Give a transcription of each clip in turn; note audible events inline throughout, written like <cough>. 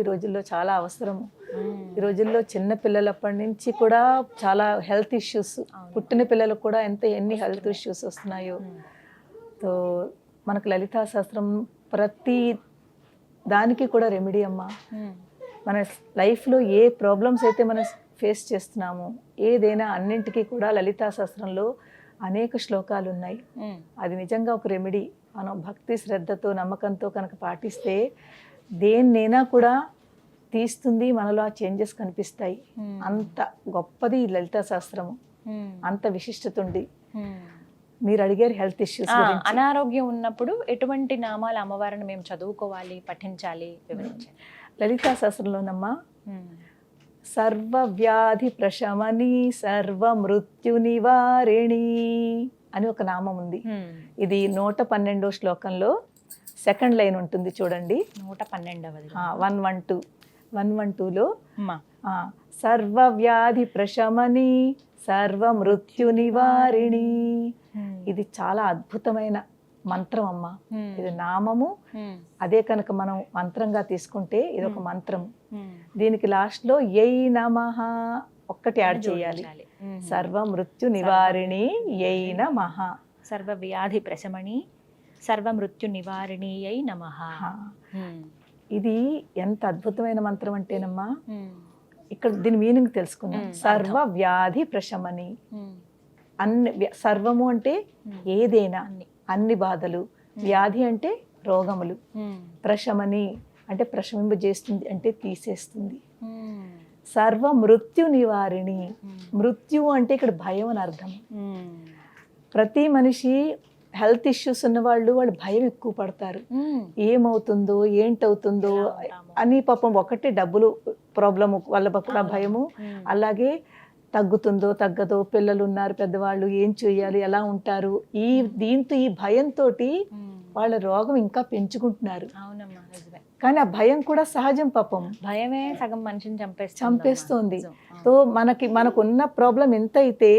ఈ రోజుల్లో చాలా అవసరము. ఈ రోజుల్లో చిన్న పిల్లలప్పటి నుంచి కూడా చాలా హెల్త్ ఇష్యూస్ పుట్టిన పిల్లలకు కూడా ఎంత ఎన్ని హెల్త్ ఇష్యూస్ వస్తున్నాయో. సో మనకు లలితా శాస్త్రం ప్రతి దానికి కూడా రెమెడీ అమ్మా. మన లైఫ్లో ఏ ప్రాబ్లమ్స్ అయితే మనం ఫేస్ చేస్తున్నామో ఏదైనా అన్నింటికీ కూడా లలితా శాస్త్రంలో అనేక శ్లోకాలు ఉన్నాయి. అది నిజంగా ఒక రెమెడీ. మనం భక్తి శ్రద్ధతో నమ్మకంతో కనుక పాటిస్తే దేన్నైనా కూడా తీస్తుంది మనలో ఆ చేంజెస్ కనిపిస్తాయి. అంత గొప్పది లలితా శాస్త్రము. అంత విశిష్టత ఉంది. మీరు అడిగారు హెల్త్ ఇష్యూస్ అనారోగ్యం ఉన్నప్పుడు ఎటువంటి నామాలు అమ్మవారిని మేము చదువుకోవాలి పఠించాలి వివరించండి. లలితా శాస్త్రంలోనమ్మా సర్వ వ్యాధి ప్రశమని సర్వ మృత్యు నివారిణి అని ఒక నామం ఉంది. ఇది నూట పన్నెండో శ్లోకంలో సెకండ్ లైన్ ఉంటుంది చూడండి. నూట పన్నెండవది one one two. One one టూలో. సర్వ వ్యాధి ప్రశమని సర్వ మృత్యు నివారిణి ఇది చాలా అద్భుతమైన మంత్రం అమ్మ. ఇది నామము. అదే కనుక మనం మంత్రంగా తీసుకుంటే ఇది ఒక మంత్రం. దీనికి లాస్ట్లో యై నమః ఒక్కటి యాడ్ చేయాలి. సర్వ మృత్యు నివారిణి యై నమః. సర్వ వ్యాధి ప్రశమణి సర్వ మృత్యు నివారిణి అయి నమ. ఇది ఎంత అద్భుతమైన మంత్రం అంటేనమ్మా ఇక్కడ దీని మీనింగ్ తెలుసుకుందాం. Hmm, సర్వ వ్యాధి ప్రశమని. అన్ని సర్వము అంటే ఏదైనా అన్ని. అన్ని బాధలు. వ్యాధి అంటే రోగములు. ప్రశమని అంటే ప్రశమింపజేస్తుంది అంటే తీసేస్తుంది. సర్వ మృత్యు నివారిణి మృత్యు అంటే ఇక్కడ భయం అని అర్థం. ప్రతి మనిషి హెల్త్ ఇష్యూస్ ఉన్న వాళ్ళు వాళ్ళు భయం ఎక్కువ పడతారు. ఏమవుతుందో ఏంటవుతుందో అని పాపం ఒకటి డబ్బులు ప్రాబ్లం వల్ల కూడా భయము. అలాగే తగ్గుతుందో తగ్గదో పిల్లలు ఉన్నారు పెద్దవాళ్ళు ఏం చేయాలి ఎలా ఉంటారు ఈ దీంతో ఈ భయంతో వాళ్ళ రోగం ఇంకా పెంచుకుంటున్నారు. కానీ ఆ భయం కూడా సహజం పాపం. భయమే సగం మనిషిని చంపేస్తుంది చంపేస్తోంది. సో మనకి మనకున్న ప్రాబ్లం ఎంత అయితే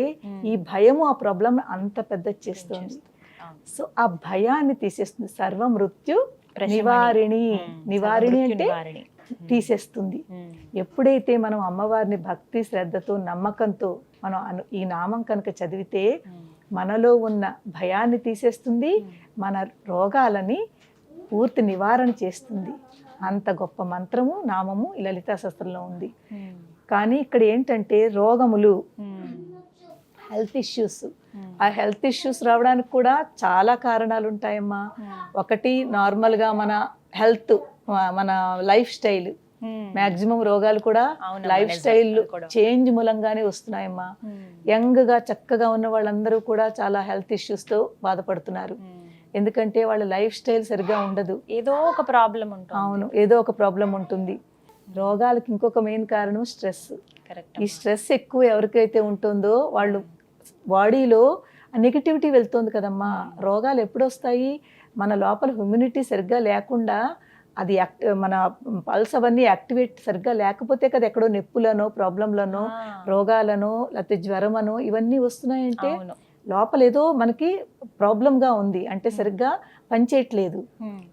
ఈ భయము ఆ ప్రాబ్లం అంత పెద్ద చేస్తుంది. సో ఆ భయాన్ని తీసేస్తుంది. సర్వ మృత్యు నివారిణి. నివారిణి అంటే తీసేస్తుంది. ఎప్పుడైతే మనం అమ్మవారిని భక్తి శ్రద్ధతో నమ్మకంతో మనం ఈ నామం కనుక చదివితే మనలో ఉన్న భయాన్ని తీసేస్తుంది. మన రోగాలని పూర్తి నివారణ చేస్తుంది. అంత గొప్ప మంత్రము నామము ఈ లలితా శాస్త్రంలో ఉంది. కానీ ఇక్కడ ఏంటంటే రోగములు హెల్త్ ఇష్యూస్ ఆ హెల్త్ ఇష్యూస్ రావడానికి కూడా చాలా కారణాలు ఉంటాయమ్మా ఒకటి నార్మల్గా మన హెల్త్ మన లైఫ్ స్టైల్. మాక్సిమం రోగాలు కూడా లైఫ్. స్టైల్. చేంజ్ మూలంగానే వస్తున్నాయమ్మా. యంగ్గా చక్కగా ఉన్న వాళ్ళందరూ కూడా చాలా హెల్త్ ఇష్యూస్తో బాధపడుతున్నారు ఎందుకంటే వాళ్ళ లైఫ్ స్టైల్ సరిగ్గా ఉండదు. ఏదో ఒక ప్రాబ్లం ఉంటుంది. అవును ఏదో ఒక ప్రాబ్లం ఉంటుంది. రోగాలకు ఇంకొక మెయిన్ కారణం స్ట్రెస్. ఈ స్ట్రెస్ ఎక్కువ ఎవరికైతే ఉంటుందో వాళ్ళు బాడీలో నెగిటివిటీ వెళ్తుంది కదమ్మా. రోగాలు ఎప్పుడు వస్తాయి మన లోపల హ్యూమినిటీ సరిగ్గా లేకుండా అది యాక్ట్ మన పల్స్ అవన్నీ యాక్టివేట్ సరిగ్గా లేకపోతే కదా ఎక్కడో నొప్పులనో ప్రాబ్లంలనో రోగాలనో లేకపోతే జ్వరమనో ఇవన్నీ వస్తున్నాయంటే లోపల ఏదో మనకి ప్రాబ్లంగా ఉంది. అంటే సరిగ్గా పనిచేయట్లేదు.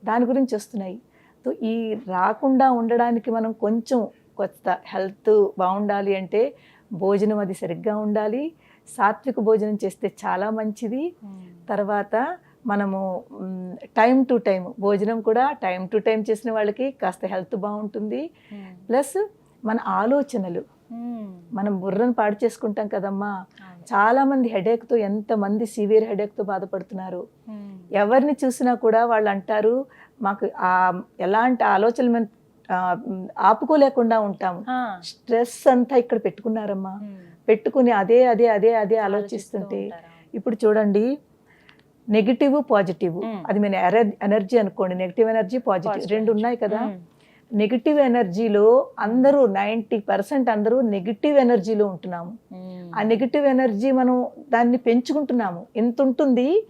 దాని గురించి వస్తున్నాయి. సో ఈ రాకుండా ఉండడానికి మనం కొంచెం కొత్త హెల్త్ బాగుండాలి అంటే భోజనం అది సరిగ్గా ఉండాలి. సాత్విక భోజనం చేస్తే చాలా మంచిది. తర్వాత మనము టైం టు టైం భోజనం కూడా టైం టు టైం చేసిన వాళ్ళకి కాస్త హెల్త్ బాగుంటుంది. ప్లస్ మన ఆలోచనలు. మనం బుర్రను పాడు చేసుకుంటాం కదమ్మా. చాలా మంది హెడేక్తో ఎంతమంది సివియర్ హెడేక్తో బాధపడుతున్నారు. ఎవరిని చూసినా కూడా వాళ్ళు అంటారు మాకు ఆ ఎలాంటి ఆలోచనలు మేము ఆపుకోలేకుండా ఉంటాము. స్ట్రెస్ అంతా ఇక్కడ పెట్టుకున్నారమ్మా. పెట్టుకుని అదే అదే అదే అదే ఆలోచిస్తుంటే ఇప్పుడు చూడండి నెగిటివ్ పాజిటివ్. అది మన ఎనర్జీ అనుకోండి నెగిటివ్ ఎనర్జీ పాజిటివ్ రెండు ఉన్నాయి కదా? నెగిటివ్ ఎనర్జీలో అందరూ నైంటీ పర్సెంట్ అందరూ నెగిటివ్ ఎనర్జీలో ఉంటున్నాము. ఆ నెగిటివ్ ఎనర్జీ మనం దాన్ని పెంచుకుంటున్నాము. ఎంత ఉంటుంది?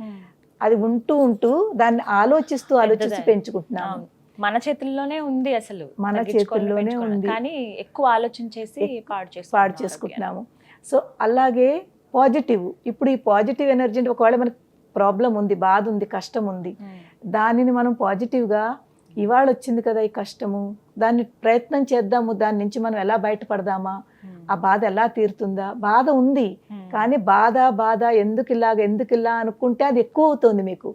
అది ఉంటూ ఉంటూ దాన్ని ఆలోచిస్తూ ఆలోచిస్తూ పెంచుకుంటున్నాము. మన చేతుల్లోనే ఉంది అసలు మన చేతుల్లోనే. ఉంది. కానీ ఎక్కువ ఆలోచించేసి పాడు పాడు చేసుకుంటున్నాము. సో అలాగే పాజిటివ్. ఇప్పుడు ఈ పాజిటివ్ ఎనర్జీ అంటే ఒకవేళ మనకి ప్రాబ్లం ఉంది బాధ ఉంది కష్టం ఉంది ఆరోగ్యాన్ని. దానిని మనం పాజిటివ్గా ఇవాళ వచ్చింది కదా ఈ కష్టము దాన్ని ప్రయత్నం చేద్దాము దాని నుంచి మనం ఎలా బయటపడదామా? ఆ బాధ ఎలా తీరుతుందా? బాధ ఉంది. కానీ బాధ బాధ ఎందుకు ఇలాగ ఎందుకు ఇలా అనుకుంటే అది ఎక్కువ అవుతుంది మీకు.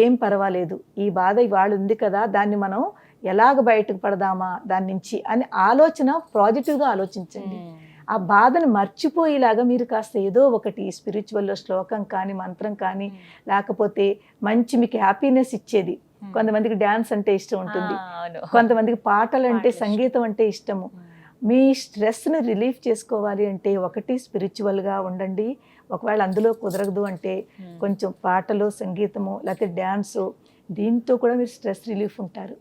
ఏం పర్వాలేదు. ఈ బాధ ఇవాళ ఉంది కదా దాన్ని మనం ఎలాగ బయటకు పడదామా దాని నుంచి అని ఆలోచన పాజిటివ్గా ఆలోచించండి. ఆ బాధను మర్చిపోయేలాగా మీరు కాస్త ఏదో ఒకటి స్పిరిచువల్లో శ్లోకం కానీ మంత్రం కానీ లేకపోతే మంచి మీకు హ్యాపీనెస్ ఇచ్చేది. కొంతమందికి డ్యాన్స్ అంటే ఇష్టం ఉంటుంది. కొంతమందికి పాటలు అంటే. సంగీతం అంటే ఇష్టము. మీ స్ట్రెస్ని రిలీఫ్ చేసుకోవాలి అంటే ఒకటి స్పిరిచువల్గా ఉండండి. ఒకవేళ అందులో కుదరదు అంటే కొంచెం పాటలు సంగీతము లేకపోతే డ్యాన్సు దీంతో కూడా మీరు స్ట్రెస్ రిలీఫ్ ఉంటారు.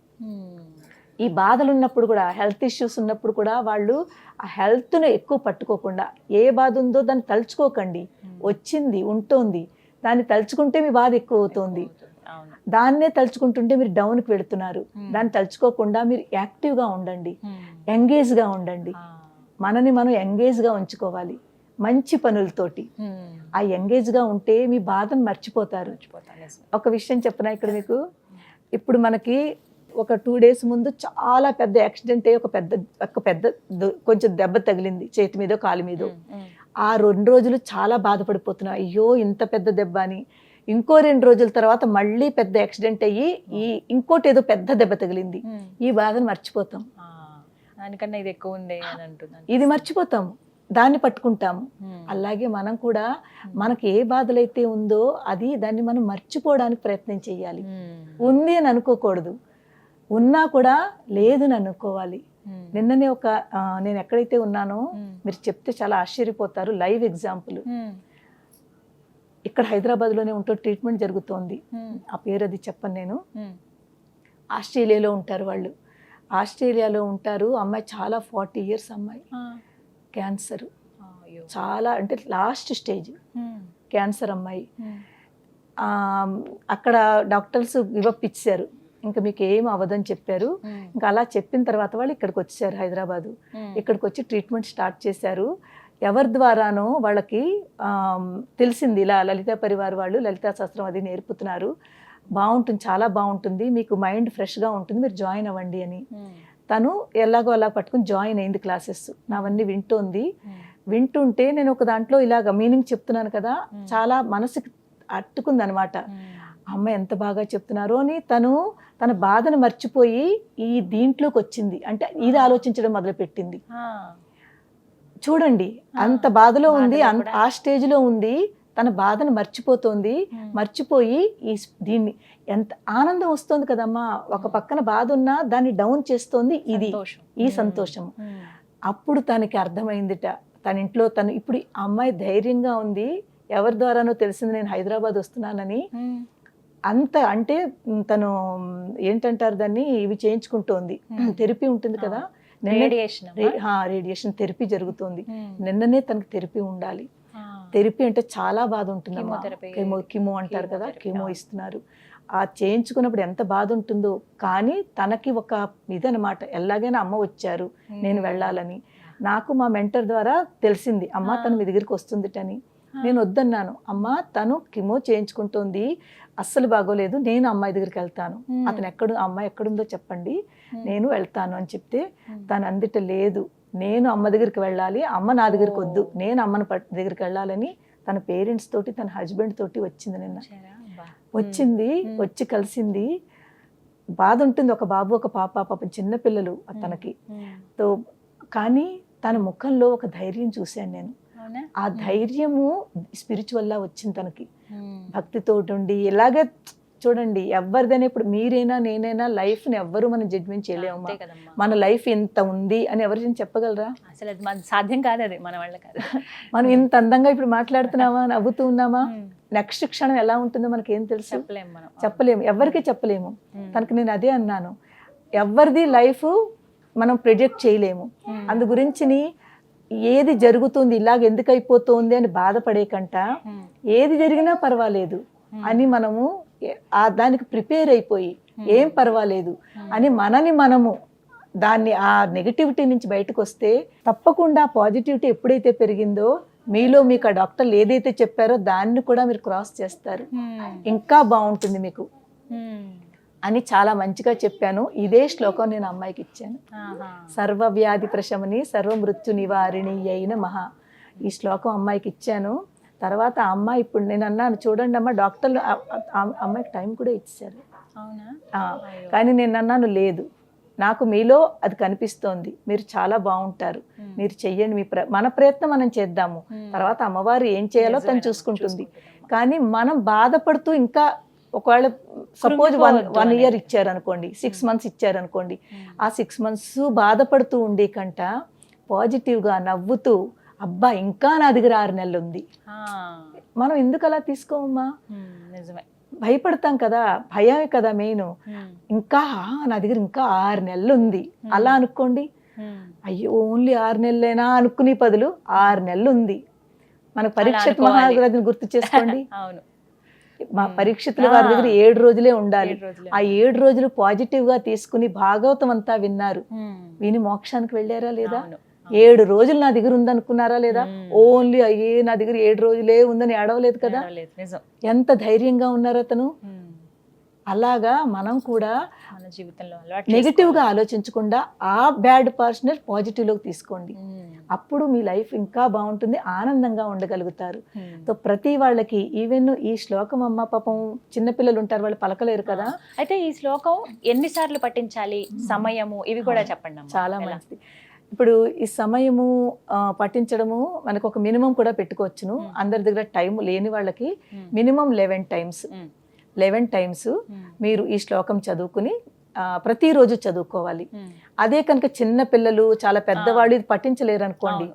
ఈ బాధలు ఉన్నప్పుడు కూడా హెల్త్ ఇష్యూస్ ఉన్నప్పుడు కూడా వాళ్ళు ఆ హెల్త్ను ఎక్కువ పట్టుకోకుండా ఏ బాధ ఉందో దాన్ని తలుచుకోకండి. వచ్చింది ఉంటుంది. దాన్ని తలుచుకుంటే మీ బాధ ఎక్కువ అవుతుంది దాన్నే తలుచుకుంటుంటే మీరు డౌన్కి వెళుతున్నారు. దాన్ని తలుచుకోకుండా మీరు యాక్టివ్గా ఉండండి. ఎంగేజ్గా ఉండండి. మనని మనం ఎంగేజ్గా ఉంచుకోవాలి. మంచి పనులతోటి. ఆ ఎంగేజ్గా ఉంటే మీ బాధను మర్చిపోతారు. ఒక విషయం చెప్పనా ఇక్కడ మీకు? ఇప్పుడు మనకి ఒక టూ డేస్ ముందు చాలా పెద్ద యాక్సిడెంట్ అయ్యి ఒక పెద్ద ఒక పెద్ద కొంచెం దెబ్బ తగిలింది చేతి మీదో కాలు మీదో. ఆ రెండు రోజులు చాలా బాధపడిపోతున్నా. అయ్యో ఇంత పెద్ద దెబ్బ అని. ఇంకో రెండు రోజుల తర్వాత మళ్ళీ పెద్ద యాక్సిడెంట్ అయ్యి ఈ ఇంకోటి ఏదో పెద్ద దెబ్బ తగిలింది. ఈ బాధను మర్చిపోతాం. దానికన్నా ఇది ఎక్కువ ఉంది అని అంటున్నాను. ఇది మర్చిపోతాము దాన్ని పట్టుకుంటాము అలాగే మనం కూడా మనకి ఏ బాధలైతే ఉందో అది దాన్ని మనం మర్చిపోవడానికి ప్రయత్నం చేయాలి. ఉంది అని అనుకోకూడదు. ఉన్నా కూడా లేదని అనుకోవాలి. నిన్ననే ఒక నేను ఎక్కడైతే ఉన్నానో మీరు చెప్తే చాలా ఆశ్చర్యపోతారు లైవ్ ఎగ్జాంపుల్. ఇక్కడ హైదరాబాద్లోనే ఉంటూ ట్రీట్మెంట్ జరుగుతోంది. ఆ పేరు అది చెప్పను నేను. ఆస్ట్రేలియాలో ఉంటారు వాళ్ళు. ఆస్ట్రేలియాలో ఉంటారు అమ్మాయి చాలా ఫార్టీ ఇయర్స్ అమ్మాయి. క్యాన్సర్. చాలా అంటే లాస్ట్ స్టేజ్. క్యాన్సర్ అమ్మాయి. అక్కడ డాక్టర్స్ ఇచ్చారు ఇంకా మీకు ఏం అవ్వదని చెప్పారు. ఇంకా అలా చెప్పిన తర్వాత వాళ్ళు ఇక్కడికి వచ్చారు హైదరాబాదు. ఇక్కడికి వచ్చి ట్రీట్మెంట్ స్టార్ట్ చేశారు. ఎవరి ద్వారానో వాళ్ళకి తెలిసింది ఇలా లలితా పరివార్ వాళ్ళు లలితా శాస్త్రం అది నేర్పుతున్నారు. బాగుంటుంది చాలా బాగుంటుంది. మీకు మైండ్ ఫ్రెష్గా ఉంటుంది మీరు జాయిన్ అవ్వండి అని. తను ఎలాగో అలా పట్టుకుని జాయిన్ అయింది క్లాసెస్. నావన్నీ వింటోంది. వింటుంటే నేను ఒక దాంట్లో ఇలాగ మీనింగ్ చెప్తున్నాను కదా చాలా మనసుకి అట్టుకుంది అనమాట అమ్మ ఎంత బాగా చెప్తున్నారు అని తను తన బాధను మర్చిపోయి ఈ దీంట్లోకి వచ్చింది. అంటే ఇది ఆలోచించడం మొదలుపెట్టింది. చూడండి అంత బాధలో ఉంది. ఆ స్టేజ్లో ఉంది తన బాధను మర్చిపోతోంది మర్చిపోయి ఈ దీన్ని ఎంత ఆనందం వస్తుంది కదమ్మా. ఒక పక్కన బాధ ఉన్నా దాన్ని డౌన్ చేస్తోంది ఇది. ఈ సంతోషం. అప్పుడు తనకి అర్థమైందిట. తన ఇంట్లో తను ఇప్పుడు అమ్మాయి ధైర్యంగా ఉంది. ఎవరి ద్వారానో తెలిసింది నేను హైదరాబాద్ వస్తున్నానని. అంత అంటే తను ఏంటంటారు దాన్ని ఇవి చేయించుకుంటోంది. Hmm. థెరపీ ఉంటుంది కదా. రేడియేషన్ రేడియేషన్ థెరపీ జరుగుతుంది. నిన్ననే తనకి థెరపీ ఉండాలి. థెరపీ అంటే చాలా బాధ ఉంటుంది. కిమో కిమో అంటారు కదా కిమో. ఇస్తున్నారు. ఆ చేయించుకున్నప్పుడు ఎంత బాధ ఉంటుందో కానీ తనకి ఒక ఇదనమాట ఎలాగైనా అమ్మ వచ్చారు నేను వెళ్ళాలని. నాకు మా మెంటర్ ద్వారా తెలిసింది అమ్మ. తను మీ దగ్గరికి వస్తుందిటని. నేను వద్దన్నాను అమ్మ తను కిమో చేయించుకుంటోంది అస్సలు బాగోలేదు నేను అమ్మాయి దగ్గరికి వెళ్తాను. అతను ఎక్కడ అమ్మాయి ఎక్కడుందో చెప్పండి నేను వెళ్తాను అని చెప్తే తను అందిట లేదు. నేను అమ్మ దగ్గరికి వెళ్ళాలి అమ్మ నా దగ్గరికి వద్దు. నేను అమ్మని దగ్గరికి వెళ్ళాలని తన పేరెంట్స్ తోటి తన హస్బెండ్ తోటి వచ్చింది నిన్న. వచ్చింది. వచ్చి కలిసింది. బాధ ఉంటుంది ఒక బాబు ఒక పాప పాప చిన్న పిల్లలు తనకి తో కానీ తన ముఖంలో ఒక ధైర్యం చూశాను నేను. ఆ ధైర్యము స్పిరిచువల్లా వచ్చింది తనకి. భక్తితో ఉండి ఇలాగే చూడండి ఎవరిదైనా ఇప్పుడు మీరైనా నేనైనా లైఫ్ని ఎవ్వరు మనం జడ్మెంట్ చేయలేము మన లైఫ్ ఇంత ఉంది అని ఎవరైనా చెప్పగలరా? అసలు అది మన సాధ్యం కాదు అది మన వల్ల కాదు. <laughs> మనం ఇంత అందంగా ఇప్పుడు మాట్లాడుతున్నామా నవ్వుతూ ఉన్నామా? నెక్స్ట్ క్షణం ఎలా ఉంటుందో మనకి ఏం తెలుసు? చెప్పలేం మనం. చెప్పలేము. ఎవరికి చెప్పలేము. తనకి నేను అదే అన్నాను. ఎవరిది లైఫ్ మనం ప్రిడిక్ట్ చేయలేము. అందు గురించిని ఏది జరుగుతుంది ఇలాగ ఎందుకు అయిపోతుంది అని బాధపడే కంట ఉమ్. ఏది జరిగినా పర్వాలేదు ఉమ్. అని మనము ఆ దానికి ప్రిపేర్ అయిపోయి ఉమ్. ఏం పర్వాలేదు అని మనని మనము దాన్ని ఆ నెగటివిటీ నుంచి బయటకు వస్తే తప్పకుండా పాజిటివిటీ ఎప్పుడైతే పెరిగిందో మీలో మీకు ఆ డాక్టర్లు ఏదైతే చెప్పారో దాన్ని కూడా మీరు క్రాస్ చేస్తారు. ఇంకా బాగుంటుంది మీకు. అని చాలా మంచిగా చెప్పాను. ఇదే శ్లోకం నేను అమ్మాయికి ఇచ్చాను. ఆహా. సర్వవ్యాధి ప్రశమని సర్వమృత్యు నివారిణి అయిన మహా ఈ శ్లోకం అమ్మాయికి ఇచ్చాను. తర్వాత ఆ అమ్మాయి ఇప్పుడు నేను అన్నాను చూడండి అమ్మ డాక్టర్లు అమ్మాయికి టైం కూడా ఇచ్చారు. కానీ నేను అన్నాను లేదు. నాకు మీలో అది కనిపిస్తోంది. మీరు చాలా బాగుంటారు. మీరు చెయ్యండి మీ ప్ర మన ప్రయత్నం మనం చేద్దాము. తర్వాత అమ్మవారు ఏం చేయాలో తను చూసుకుంటుంది. కానీ మనం బాధపడుతూ ఇంకా ఒకవేళ సపోజ్ వన్ వన్ ఇయర్. ఇచ్చారనుకోండి సిక్స్ మంత్స్ ఇచ్చారనుకోండి ఉమ్. ఆ సిక్స్ మంత్స్ బాధపడుతూ ఉండే కంట పాజిటివ్గా నవ్వుతూ అబ్బా ఇంకా నా దగ్గర ఆరు నెలలు ఉంది. మనం ఎందుకు అలా తీసుకోమమ్మా ఉమ్, నిజమే భయపడతాం కదా భయమే కదా మెయిన్. ఇంకా నా దగ్గర ఇంకా ఆరు నెలలు ఉంది అలా అనుకోండి. అయ్యో ఓన్లీ ఆరు నెలలేనా అనుకునే బదులు ఆరు నెలలు ఉంది మన పరీక్షిత్ అనుకోవాలి. మహారాజుని గుర్తు చేసుకోండి <laughs> అవును మా. పరీక్షితుల వారి దగ్గర ఏడు రోజులే ఉండాలి. ఆ ఏడు రోజులు పాజిటివ్గా తీసుకుని భాగవతం అంతా విన్నారు. విని మోక్షానికి వెళ్ళారా లేదా. ఏడు రోజులు నా దగ్గర ఉందనుకున్నారా లేదా. ఓన్లీ అయ్యే నా దగ్గర ఏడు రోజులే ఉందని ఏడవలేదు కదా ఎంత ధైర్యంగా ఉన్నారు అతను. అలాగా మనం కూడా మన జీవితంలో అలవాటు నెగిటివ్గా ఆలోచించకుండా ఆ బ్యాడ్ పర్సనల్ పాజిటివ్లోకి తీసుకోండి. ఉమ్. అప్పుడు మీ లైఫ్ ఇంకా బాగుంటుంది ఆనందంగా ఉండగలుగుతారు. సో ప్రతి వాళ్ళకి ఈవెన్ ఈ శ్లోకం అమ్మ పాపం చిన్నపిల్లలు ఉంటారు వాళ్ళు పలకలేరు కదా అయితే ఈ శ్లోకం ఎన్నిసార్లు పఠించాలి సమయము ఇవి కూడా చెప్పండి. చాలా? మంచిది ఇప్పుడు ఈ సమయము పఠించడము మనకు ఒక మినిమం కూడా పెట్టుకోవచ్చును Hmm. అందరి దగ్గర టైం లేని వాళ్ళకి. Minimum eleven times. Eleven times ఉమ్. మీరు ఈ శ్లోకం చదువుకుని ప్రతిరోజు చదువుకోవాలి ఉమ్. అదే కనుక చిన్న పిల్లలు చాలా పెద్దవాళ్ళు ఇది పఠించలేరు అనుకోండి.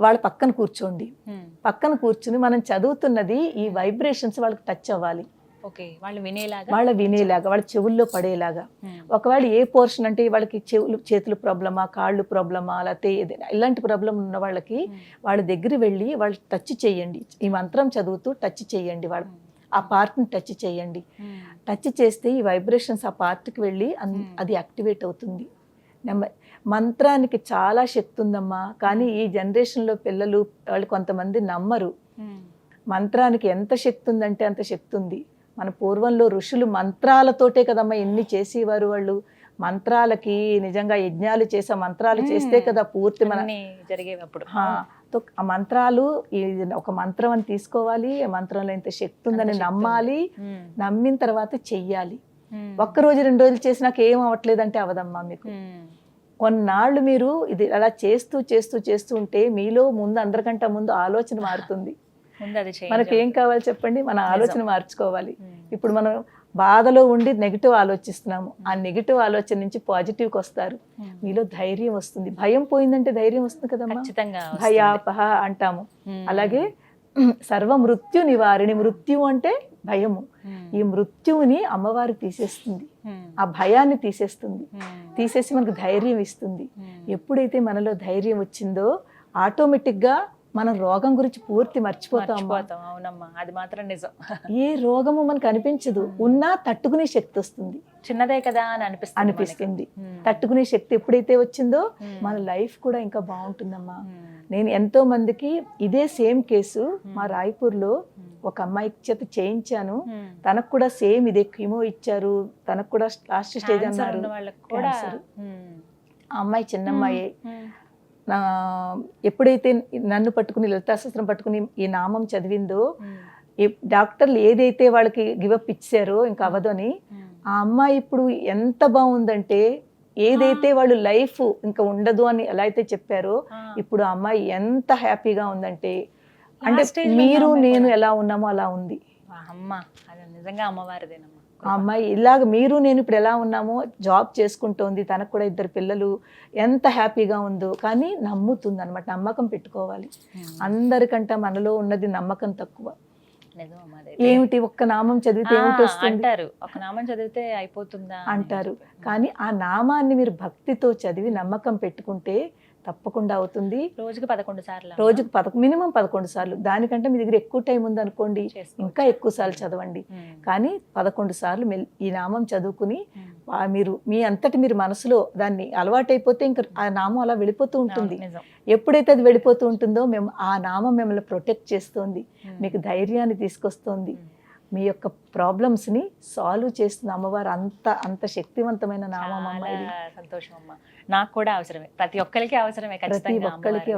వాళ్ళ పక్కన కూర్చోండి ఉమ్. పక్కన కూర్చుని మనం చదువుతున్నది ఈ వైబ్రేషన్స్ వాళ్ళకి టచ్ అవ్వాలి వాళ్ళు వినేలాగా వాళ్ళ వినేలాగా వాళ్ళ చెవుల్లో పడేలాగా. ఒకవేళ ఏ పోర్షన్ అంటే వాళ్ళకి చెవులు చేతులు ప్రాబ్లమా కాళ్ళు ప్రాబ్లమా లేకపోతే ఏదైనా ఇలాంటి ప్రాబ్లం ఉన్న వాళ్ళకి. వాళ్ళ దగ్గర వెళ్ళి వాళ్ళు టచ్ చేయండి ఈ మంత్రం చదువుతూ టచ్ చేయండి వాళ్ళు ఆ పార్ట్ని టచ్ చేయండి. ఉమ్. టచ్ చేస్తే ఈ వైబ్రేషన్స్ ఆ పార్ట్కి వెళ్ళి Hmm. అది యాక్టివేట్ అవుతుంది. నెమ్మ- మంత్రానికి చాలా శక్తి ఉందమ్మా. కానీ ఈ జనరేషన్లో పిల్లలు వాళ్ళు కొంతమంది నమ్మరు. మంత్రానికి ఎంత శక్తి ఉందంటే అంత శక్తి ఉంది. మన పూర్వంలో ఋషులు మంత్రాలతోటే కదమ్మా ఎన్ని చేసేవారు వాళ్ళు. మంత్రాలకి నిజంగా యజ్ఞాలు చేసే మంత్రాలు చేస్తే. కదా పూర్తి మన అన్నీ ఆ మంత్రాలు ఒక మంత్రం అని తీసుకోవాలి ఆ మంత్రంలో ఇంత శక్తి ఉందని. నమ్మాలి. నమ్మిన తర్వాత చెయ్యాలి ఉమ్. ఒక్క రోజు రెండు రోజులు చేసి నాకు ఏం అవ్వట్లేదంటే అవదమ్మా మీకు. కొన్నాళ్ళు మీరు ఇది అలా చేస్తూ చేస్తూ చేస్తూ ఉంటే మీలో ముందు అందరికంటే ముందు ఆలోచన మారుతుంది. మనకి ఏం కావాలి చెప్పండి మన ఆలోచన మార్చుకోవాలి. ఇప్పుడు మనం బాధలో ఉండి నెగిటివ్ ఆలోచిస్తున్నాము ఆ నెగిటివ్ ఆలోచన నుంచి పాజిటివ్కి వస్తారు ఉమ్. మీలో ధైర్యం వస్తుంది భయం పోయిందంటే ధైర్యం వస్తుంది వస్తుంది. భయాపహ అంటాము ఉమ్. అలాగే సర్వ మృత్యు నివారిణి మృత్యు అంటే భయము ఉమ్. ఈ మృత్యువుని అమ్మవారు తీసేస్తుంది. ఆ భయాన్ని తీసేస్తుంది. తీసేసి మనకు ధైర్యం ఇస్తుంది. ఎప్పుడైతే మనలో ధైర్యం వచ్చిందో ఆటోమేటిక్గా మనం రోగం గురించి పూర్తి మర్చిపోతాం అవునమ్మా. అది మాత్రం నిజం. ఏ రోగము మనకు అనిపించదు. ఉన్నా తట్టుకునే శక్తి వస్తుంది. చిన్నదే కదా అని అనిపిస్తుంది అనిపిస్తుంది. తట్టుకునే శక్తి ఎప్పుడైతే వచ్చిందో. మన లైఫ్ కూడా ఇంకా బాగుంటుందమ్మా. నేను ఎంతో మందికి ఇదే సేమ్ కేసు మా రాయ్పూర్లో ఒక అమ్మాయి చేత చేయించాను. తనకు కూడా సేమ్ ఇదే కీమో ఇచ్చారు. తనకు కూడా లాస్ట్ స్టేజ్ అన్నారు. ఆ అమ్మాయి చిన్న అమ్మాయి ఉమ్. నా ఎప్పుడైతే నన్ను పట్టుకుని లలితాశాస్త్రం పట్టుకుని ఈ నామం చదివిందో డాక్టర్లు ఏదైతే వాళ్ళకి గివప్ ఇచ్చారో ఇంకా అవ్వదని ఉమ్. ఆ అమ్మాయి ఇప్పుడు ఎంత బాగుందంటే ఏదైతే వాళ్ళు లైఫ్ ఇంకా ఉండదు అని ఎలా అయితే చెప్పారో. ఇప్పుడు ఆ అమ్మాయి ఎంత హ్యాపీగా ఉందంటే అంటే మీరు నేను. ఎలా ఉన్నామో అలా ఉంది ఆ అమ్మ అది నిజంగా అమ్మవారిదేనమ్మా ఆ అమ్మాయి ఇలాగ మీరు నేను ఇప్పుడు ఎలా ఉన్నామో జాబ్ చేసుకుంటోంది తనకు కూడా ఇద్దరు పిల్లలు ఎంత హ్యాపీగా ఉందో కానీ నమ్ముతుంది అనమాట నమ్మకం పెట్టుకోవాలి ఉమ్. అందరికంటే మనలో ఉన్నది నమ్మకం తక్కువ. ఏమిటి ఒక్క నామం చదివితే ఏమిటి అంటారు ఒక నామం చదివితే అయిపోతుందా అంటారు. కానీ ఆ నామాన్ని మీరు భక్తితో చదివి నమ్మకం పెట్టుకుంటే తప్పకుండా అవుతుంది రోజుకి పదకొండు సార్లు. రోజుకు పదకొ మినిమం పదకొండు సార్లు దానికంటే మీ దగ్గర ఎక్కువ టైం ఉందనుకోండి చేసుకోవచ్చు. ఇంకా ఎక్కువ సార్లు చదవండి. కానీ పదకొండు సార్లు ఈ నామం చదువుకుని మీరు మీ అంతటి మీరు మనసులో దాన్ని అలవాటైపోతే ఇంకా ఆ నామం అలా వెళ్ళిపోతూ ఉంటుంది ఎప్పుడైతే అది వెళ్ళిపోతూ ఉంటుందో మేము ఆ నామం మిమ్మల్ని ప్రొటెక్ట్ చేస్తుంది. మీకు ధైర్యాన్ని తీసుకొస్తుంది. మీ యొక్క ప్రాబ్లమ్స్ని సాల్వ్ చేస్తున్న అమ్మవారు. అంత అంత శక్తివంతమైన నామం అమ్మ సంతోషం అమ్మ నాకు కూడా అవసరమే. ప్రతి ఒక్కరికి అవసరమే ప్రతి ఒక్కరికి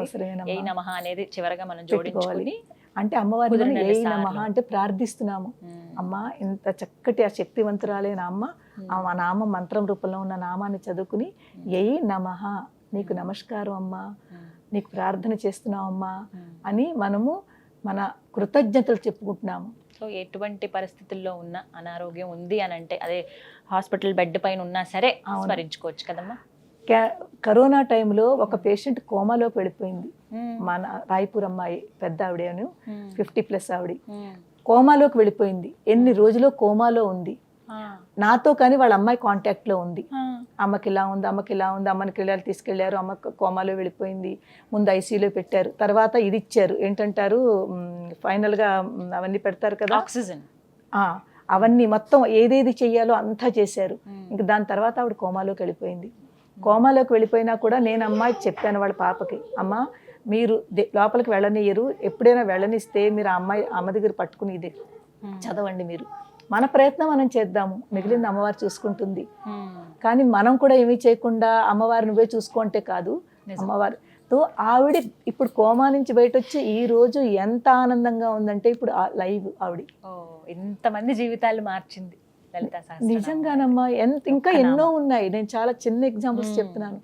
ఏ నమః అనేది చివరగా మనం జోడించుకొని అంటే అమ్మవారి ఏ. నమః అంటే ప్రార్థిస్తున్నాము. అమ్మ ఇంత చక్కటి ఆ శక్తివంతురాలైన అమ్మ ఆ నామం మంత్రం రూపంలో ఉన్న నామాన్ని చదువుకుని ఏ నమః నీకు నమస్కారం అమ్మా నీకు ప్రార్థన చేస్తున్నాం అమ్మా ఉమ్. అని మనము మన కృతజ్ఞతలు చెప్పుకుంటున్నాము. సో ఎటువంటి పరిస్థితుల్లో ఉన్న అనారోగ్యం ఉంది అని అంటే అదే హాస్పిటల్ బెడ్ పైన ఉన్నా సరే. స్మరించుకోవచ్చు కదమ్మా? కరోనా టైంలో ఒక పేషెంట్ కోమాలోకి వెళ్ళిపోయింది మన రాయపూర్ అమ్మాయి పెద్ద ఆవిడను ఫిఫ్టీ ప్లస్ ఆవిడ. కోమాలోకి వెళ్ళిపోయింది. ఎన్ని రోజులు కోమాలో ఉంది? నాతో కానీ వాళ్ళ అమ్మాయి కాంటాక్ట్లో ఉంది. అమ్మకి ఇలా ఉంది అమ్మకి ఇలా ఉంది అమ్మకి వెళ్ళారు తీసుకెళ్ళారు అమ్మ కోమాలో వెళ్ళిపోయింది ముందు ఐసీయూలో పెట్టారు. తర్వాత ఇది ఇచ్చారు. ఏంటంటారు? final గా అవన్నీ పెడతారు కదా? ఆక్సిజన్. అవన్నీ మొత్తం ఏదేది చెయ్యాలో అంతా చేశారు. ఇంక దాని తర్వాత ఆవిడ కోమాలోకి వెళ్ళిపోయింది. కోమాలోకి వెళ్ళిపోయినా కూడా నేను అమ్మాయికి చెప్పాను వాళ్ళ పాపకి. అమ్మ మీరు లోపలికి వెళ్ళనియరు ఎప్పుడైనా వెళ్ళనిస్తే మీరు ఆ అమ్మాయి అమ్మ దగ్గర పట్టుకుని ఇది చదవండి మీరు. మన ప్రయత్నం మనం చేద్దాము. మిగిలింది అమ్మవారు చూసుకుంటుంది. ఉమ్, కానీ మనం కూడా ఏమీ చేయకుండా అమ్మవారు నువ్వే చూసుకుంటే కాదు. నిజం. అమ్మవారితో ఆవిడ ఇప్పుడు కోమా నుంచి బయట వచ్చి ఈ రోజు ఎంత ఆనందంగా ఉందంటే ఇప్పుడు ఆ లైవ్ ఆవిడ. ఓ ఇంతమంది జీవితాలు మార్చింది. నిజంగానమ్మా ఎంత ఇంకా ఎన్నో. ఉన్నాయి. నేను చాలా చిన్న ఎగ్జాంపుల్స్ మ్మ్. చెప్తున్నాను.